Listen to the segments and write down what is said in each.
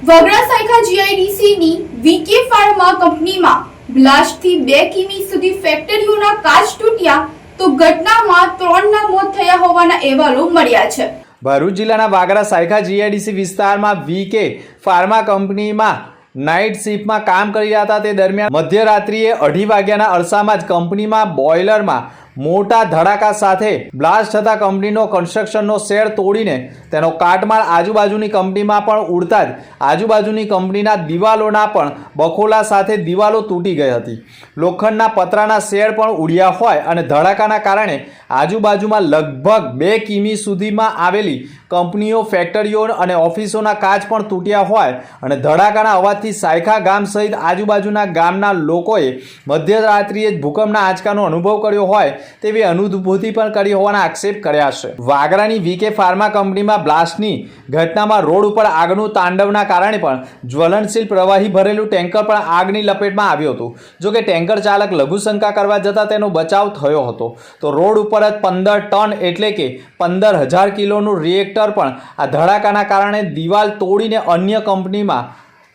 વગડા Saykha જીઆઈડીસીની VK pharma કંપનીમાં બ્લાસ્ટથી બે કિમી સુધી ફેક્ટરીઓના કાચ તૂટ્યા તો ઘટનામાં ત્રણના મોત થયા હોવાના અહેવાલો મળ્યા છે. ભરૂચ જિલ્લાના વાગરા સાયખા જીઆઈડીસી વિસ્તારમાં વીકે ફાર્મા કંપનીમાં નાઇટ શિફ્ટમાં કામ કરી રહ્યા હતા. તે દરમિયાન મધ્યરાત્રિએ અઢી વાગ્યાના અરસામાં જ કંપનીમાં બોઇલરમાં મોટા ધડાકા સાથે બ્લાસ્ટ થતા કંપનીનો કન્સ્ટ્રક્શનનો શેડ તોડીને તેનો કાટમાળ આજુબાજુની કંપનીમાં પણ ઉડતા જ આજુબાજુની કંપનીના દિવાલોના પણ બખોલા સાથે દિવાલો તૂટી ગઈ હતી. લોખંડના પતરાના શેડ પણ ઉડ્યા હોય અને ધડાકાના કારણે આજુબાજુમાં લગભગ બે કિમી સુધીમાં આવેલી કંપનીઓ, ફેક્ટરીઓ અને ઓફિસોના કાચ પણ તૂટ્યા હોય અને ધડાકાના અવાજથી સાયખા ગામ સહિત આજુબાજુના ગામના લોકોએ મધ્યરાત્રિએ ભૂકંપના આંચકાનો અનુભવ કર્યો હોય તેવી અનુભૂતિ પણ કરી હોવાના આક્ષેપ કર્યા છે. વાગરાની વીકે ફાર્મા કંપનીમાં બ્લાસ્ટની ઘટનામાં રોડ ઉપર આગનું તાંડવના કારણે પણ જ્વલનશીલ પ્રવાહી ભરેલું ટેન્કર પણ આગની લપેટમાં આવ્યું હતું. જોકે ટેન્કર ચાલક લઘુશંકા કરવા જતાં તેનો બચાવ થયો હતો. તો રોડ ઉપર જ પંદર ટન એટલે કે પંદર હજાર કિલોનું રિએક્ટર પણ આ ધડાકાના કારણે દિવાલ તોડીને અન્ય કંપનીમાં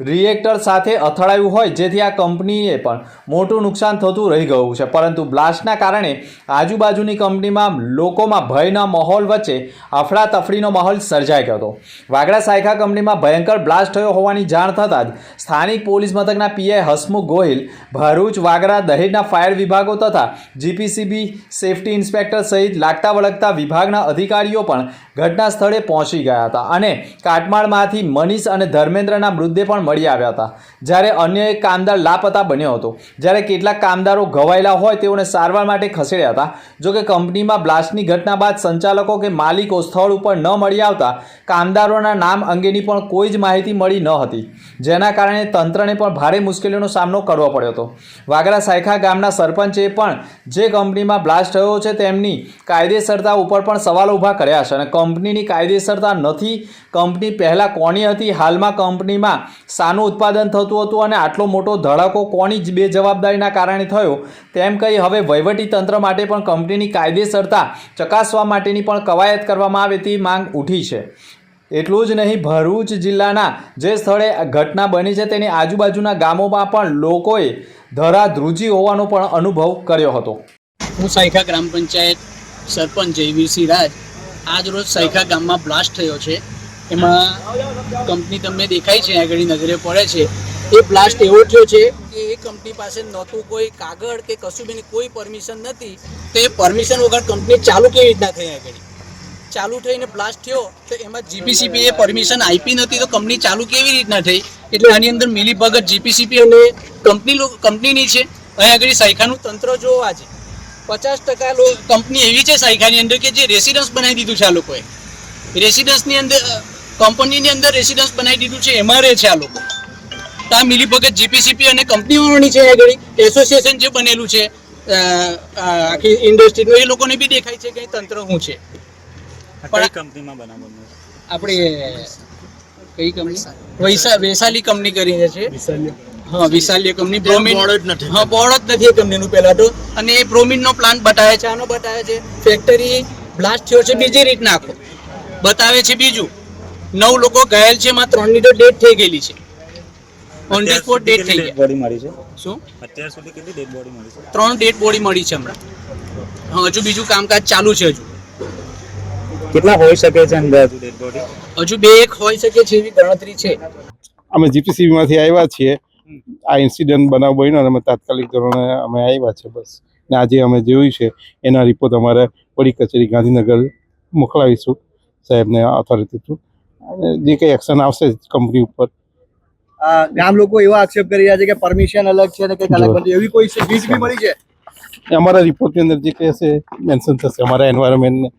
રિએક્ટર સાથે અથડાયું હોય, જેથી આ કંપનીએ પણ મોટું નુકસાન થતું રહી ગયું છે. પરંતુ બ્લાસ્ટના કારણે આજુબાજુની કંપનીમાં લોકોમાં ભયના માહોલ વચ્ચે અફડાતફડીનો માહોલ સર્જાઈ ગયો હતો. વાગડા સાયખા કંપનીમાં ભયંકર બ્લાસ્ટ થયો હોવાની જાણ થતાં જ સ્થાનિક પોલીસ મથકના પીઆઈ હસમુખ ગોહિલ, ભરૂચ વાગરા દહેજના ફાયર વિભાગો તથા જીપીસીબી સેફટી ઇન્સ્પેક્ટર સહિત લાગતા વળગતા વિભાગના અધિકારીઓ પણ ઘટના સ્થળે પહોંચી ગયા હતા. અને કાટમાળમાંથી મનીષ અને ધર્મેન્દ્રના મૃતદેહ પણ મળી આવ્યા હતા. જ્યારે અન્ય એક કામદાર લાપતા બન્યો હતો. જ્યારે કેટલાક કામદારો ઘવાયેલા હોય તેઓને સારવાર માટે ખસેડ્યા હતા. જોકે કંપનીમાં બ્લાસ્ટની ઘટના બાદ સંચાલકો કે માલિકો સ્થળ ઉપર ન મળી આવતા કામદારોના નામ અંગેની પણ કોઈ જ માહિતી મળી ન હતી. જેના કારણે તંત્રને પણ ભારે મુશ્કેલીઓનો સામનો કરવો પડ્યો હતો. વાગરા સાયખા ગામના સરપંચે પણ જે કંપનીમાં બ્લાસ્ટ થયો છે તેમની કાયદેસરતા ઉપર પણ સવાલો ઊભા કર્યા છે અને કંપનીની કાયદેસરતા નથી. કંપની પહેલાં કોની હતી? હાલમાં કંપનીમાં શાનું ઉત્પાદન થતું હતું અને આટલો મોટો ધડાકો કોની જ બેજવાબદારીના કારણે થયો? તેમ કહી હવે વહીવટી તંત્ર માટે પણ કંપનીની કાયદેસરતા ચકાસવા માટેની પણ કવાયત કરવામાં આવે તેવી માંગ ઉઠી છે. એટલું જ નહીં, ભરૂચ જિલ્લાના જે સ્થળે ઘટના બની છે તેની આજુબાજુના ગામોમાં પણ લોકોએ ધરાધ્રુજી હોવાનો પણ અનુભવ કર્યો હતો. હું સાયખા ગ્રામ પંચાયત સરપંચ જયવીરસિંહ રાજ. આજ રોજ સાયખા ગામમાં બ્લાસ્ટ થયો છે. એમાં કંપની તમને દેખાય છે આગળ નજરે પડે છે. એ બ્લાસ્ટ એવો થયો છે કે એ કંપની પાસે નહોતું કોઈ કાગળ કે કશું બી કોઈ પરમિશન નથી. તો એ પરમિશન વગર કંપની ચાલુ કેવી રીતના થઈ આગળ? ચાલુ થઈને બ્લાસ્ટ થયો, તો એમાં જીપીસીપી એ પરમિશન આપી નથી, તો કંપની ચાલુ કેવી રીતના થઈ? એટલે આની અંદર મિલીભગત જીપીસીપી અને કંપની કંપનીની છે. અહીં આગળ સાયખાનું તંત્ર જોવા છે. પચાસ ટકા કંપની એવી છે સાયખાની અંદર કે જે રેસિડન્સ બનાવી દીધું છે આ લોકોએ. રેસિડન્સની અંદર કંપનીની અંદર રેસિડન્સ બનાવી દીધું છે એમાં રહે છે આ લોકો. તો આ મિલીભગત જીપીસીપી અને કંપનીઓની છે આગળ એસોસિએશન જે બનેલું છે આખી ઇન્ડસ્ટ્રીનું એ લોકોને બી દેખાય છે કે તંત્ર શું છે. પણ કંપનીમાં બનાવવાનું આપણે કઈ કંપની? વૈશા વૈશાલી કંપની કરીને છે. હા વિશાલ્ય કંપની. બ્રોમિન હા બોર્ડ જ નથી એ કંપનીનું પહેલા તો. અને એ બ્રોમિનનો પ્લાન્ટ બતાવે છે આનો બતાવે છે. ફેક્ટરી બ્લાસ્ટ થયો છે બીજી રીતના આખો. બતાવે છે બીજું. નવ લોકો ઘાયલ છે એમાં ત્રણની તો ડેથ થઈ ગયેલી છે. ઓન ધી સ્પોટ ડેથ થઈ ગઈ બોડી મળી છે? શું? અત્યાર સુધી કેટલી ડેડ બોડી મળી છે? ત્રણ ડેડ બોડી મળી છે હમણાં. હા હજુ બીજું કામકાજ ચાલુ છે હજુ. કેટલા હોઈ શકે છે અંદાજુ ડેડ બોડી હજુ બે એક હોઈ શકે છે એવી ગણતરી છે. અમે જીપીસીબીમાંથી આવ્યા છીએ. આ ઇન્સિડન્ટ બનાવ બન્યો અને અમે તાત્કાલિક ધોરણે અમે આવ્યા છે બસ. ને આજે અમે જોયું છે. એના રિપોર્ટ અમારે વડી કચેરી ગાંધીનગર મોકલાવીશું. સાહેબને ઓથોરિટી થ્રુ જે કંઈ એક્શન આવશે કંપની ઉપર. ગામ લોકો એવા આક્ષેપ કરી રહ્યા છે કે પરમિશન અલગ છે અને કંઈક અલગ બનતું એવી કોઈ વીજ બી મળી છે? અમારા રિપોર્ટની અંદર જે કહે હશે મેન્શન થશે અમારા એન્વાયરમેન્ટને